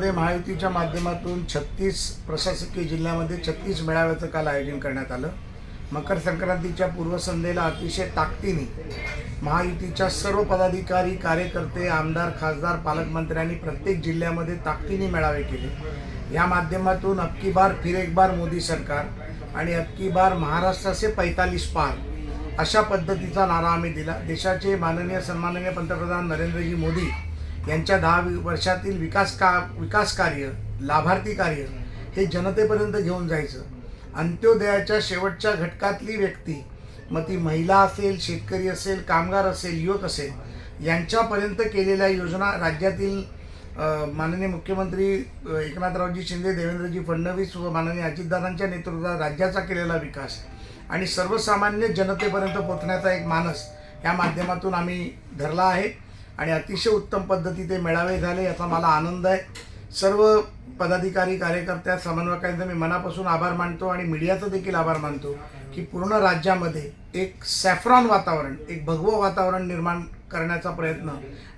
महायुतीच्या माध्यमातून छत्तीस प्रशासकीय जिल्ह्यामध्ये छत्तीस मेळाव्याचं काल आयोजन करण्यात आलं. मकर संक्रांतीच्या पूर्वसंध्येला अतिशय ताकदीने महायुतीच्या सर्व पदाधिकारी कार्यकर्ते आमदार खासदार पालकमंत्र्यांनी प्रत्येक जिल्ह्यामध्ये ताकदीने मेळावे केले. या माध्यमातून अबकी बार फिर एक बार मोदी सरकार आणि अबकी बार महाराष्ट्राचे पैतालीस पार अशा पद्धतीचा नारा आम्ही दिला. देशाचे माननीय सन्माननीय पंतप्रधान नरेंद्रजी मोदी यांच्या दहा वर्षातील विकास का विकास कार्य लाभार्थी कार्य हे जनतेपर्यंत घेऊन जायचं. अंत्योदयाच्या शेवटच्या घटकातली व्यक्ती मग ती महिला असेल शेतकरी असेल कामगार असेल युवक असेल यांच्यापर्यंत केलेल्या योजना राज्यातील माननीय मुख्यमंत्री एकनाथरावजी शिंदे देवेंद्रजी फडणवीस व माननीय अजितदादांच्या नेतृत्वात राज्याचा केलेला विकास आणि सर्वसामान्य जनतेपर्यंत पोचण्याचा एक मानस या माध्यमातून आम्ही धरला आहे. आणि अतिशय उत्तम पद्धतीचे मेळावे झाले याचा मला आनंद आहे. सर्व पदाधिकारी कार्यकर्त्या समन्वयकांचा मी मनापासून आभार मानतो आणि मीडियाचं देखील आभार मानतो की पूर्ण राज्यामध्ये एक सॅफ्रॉन वातावरण एक भगवं वातावरण निर्माण करण्याचा प्रयत्न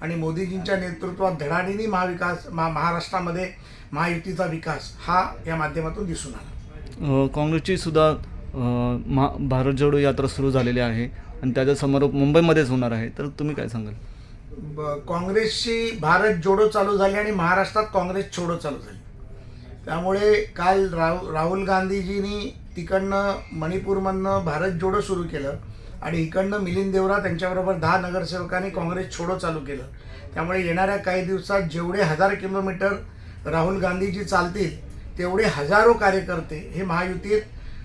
आणि मोदीजींच्या नेतृत्वात धडाडीने महाविकास महा महाराष्ट्रामध्ये महायुतीचा विकास हा या माध्यमातून दिसून आला. काँग्रेसची सुद्धा महा भारत जोडो यात्रा सुरू झालेली आहे आणि त्याचा समारोप मुंबईमध्येच होणार आहे. तर तुम्ही काय सांगाल? काँग्रेसची भारत जोडो चालू झाली आणि महाराष्ट्रात काँग्रेस छोडो चालू झाली. त्यामुळे काल राहु राहुल गांधीजींनी तिकडनं मणिपूरमधनं भारत जोडो सुरू केलं आणि इकडनं मिलिंद देवरा त्यांच्याबरोबर दहा नगरसेवकांनी काँग्रेस छोडो चालू केलं. त्यामुळे येणाऱ्या काही दिवसात जेवढे हजार किलोमीटर राहुल गांधीजी चालतील तेवढे हजारो कार्यकर्ते हे महायुतीत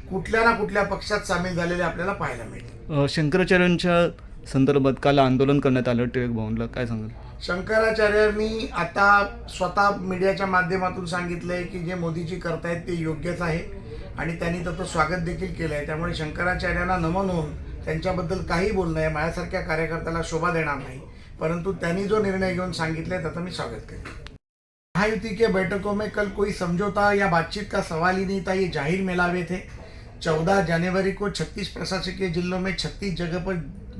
कुठल्या ना कुठल्या पक्षात सामील झालेले आपल्याला पाहायला मिळतील. शंकराचार्यांच्या संदर्भात काल आंदोलन करण्यात आलं टिळक भवनला काय सांगाल? शंकराचार्यांनी आता स्वतः मीडियाच्या माध्यमातून सांगितलंय की जे मोदीजी करतायत ते योग्यच आहे आणि त्यांनी त्याचं स्वागत देखील केलं आहे त्यामुळे शंकराचार्यांना नमन होऊन त्यांच्याबद्दल काही बोलणं आहे. माझ्यासारख्या कार्यकर्त्याला शोभा देणार नाही. परंतु त्यांनी जो निर्णय घेऊन सांगितलाय त्याचं मी स्वागत करेन. महायुति के बैठकों में कल कोई समझौता या बातचीत का सवाल ही नहीं था ये जाहिर मेलावे थे। चौदह जनवरी को छत्तीस प्रशासकीय जिलों में छत्तीस जगह पर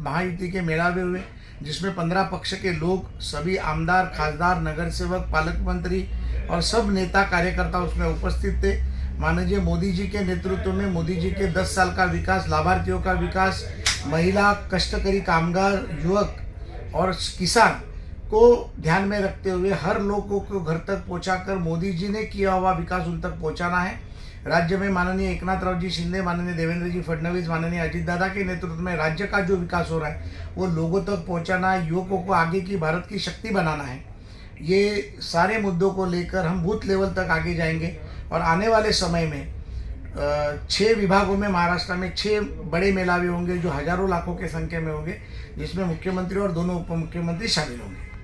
महायुति के मेलावे हुए, जिसमें पंद्रह पक्ष के लोग, सभी आमदार, खासदार, नगर सेवक, पालक मंत्री और सब नेता कार्यकर्ता उसमें उपस्थित थे। माननीय मोदी जी के नेतृत्व में मोदी जी के 10 साल का विकास, लाभार्थियों का विकास, महिला, कष्टकरी कामगार, युवक और किसान को ध्यान में रखते हुए हर लोगों को घर तक पहुंचाकर मोदी जी ने किया हुआ विकास उन तक पहुंचाना है। राज्य में माननीय एकनाथ राव जी शिंदे, माननीय देवेंद्र जी फडणवीस, माननीय अजीत दादा के नेतृत्व में राज्य का जो विकास हो रहा है, वो लोगों तक पहुंचाना है युवकों को आगे की भारत की शक्ति बनाना है। ये सारे मुद्दों को लेकर हम बूथ लेवल तक आगे जाएँगे और आने वाले समय में छः विभागों में महाराष्ट्र में छः बड़े मेलावे होंगे जो हज़ारों लाखों के संख्या में होंगे, जिसमें मुख्यमंत्री और दोनों उप मुख्यमंत्री शामिल होंगे।